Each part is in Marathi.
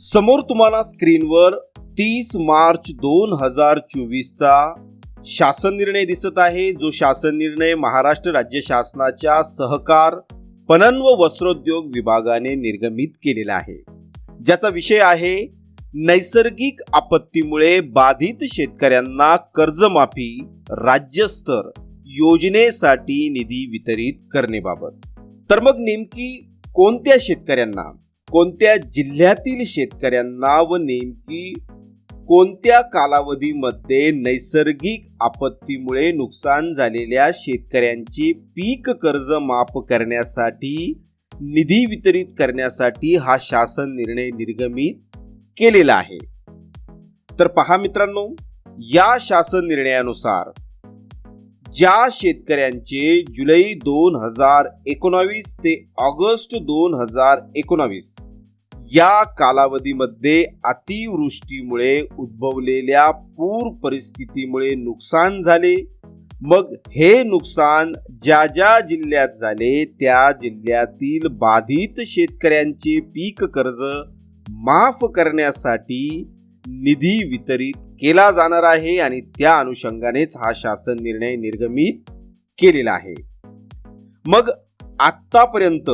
समोर तुम्हाला स्क्रीनवर तीस मार्च दोन हजार चोवीसचा शासन निर्णय दिसत आहे. जो शासन निर्णय महाराष्ट्र राज्य शासनाच्या सहकार पणन व वस्त्रोद्योग विभागाने निर्गमित केलेला आहे. ज्याचा विषय आहे नैसर्गिक आपत्तीमुळे बाधित शेतकऱ्यांना कर्जमाफी राज्यस्तर योजनेसाठी निधी वितरित करणेबाबत तर मग नेमकी कोणत्या शेतकऱ्यांना कोणत्या जिल्ह्यातील शेतकऱ्यांना व नेमकी कोणत्या कालावधीमध्ये नैसर्गिक आपत्तीमुळे नुकसान झालेल्या शेतकऱ्यांचे पीक कर्ज माफ करण्यासाठी निधी वितरित करण्यासाठी हा शासन निर्णय निर्गमित केलेला आहे. तर पहा मित्रांनो या शासन निर्णयानुसार ज्या शेतकऱ्यांचे जुलै दोन हजार एकोणावीस ते ऑगस्ट दोन हजार एकोणावीस या कालावधीमध्ये अतिवृष्टीमुळे उद्भवलेल्या पूर परिस्थितीमुळे नुकसान झाले. मग हे नुकसान ज्या ज्या जिल्ह्यात झाले त्या जिल्ह्यातील बाधित शेतकऱ्यांचे पीक कर्ज माफ करण्यासाठी निधी वितरित केला जाणार आहे आणि त्या अनुषंगानेच हा शासन निर्णय निर्गमित केलेला आहे. मग आतापर्यंत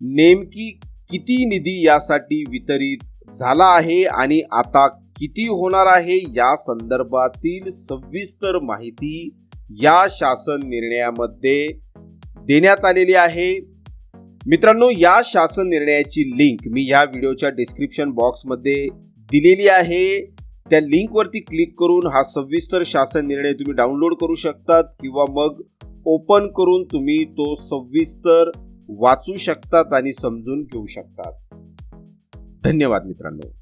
नेमकी किती निधी यासाठी वितरित झाला आहे आणि आता किती होणार आहे या संदर्भातील सविस्तर माहिती या शासन निर्णयामध्ये देण्यात आलेली आहे. मित्रांनो या शासन निर्णयाची लिंक मी या व्हिडिओच्या डिस्क्रिप्शन बॉक्समध्ये दिलेली आहे. त्या लिंकवरती क्लिक करून हा सविस्तर शासन निर्णय तुम्ही डाउनलोड करू शकतात किंवा मग ओपन करून तुम्ही तो सविस्तर वाचू शकतात आणि समजून घेऊ शकतात. धन्यवाद मित्रांनो.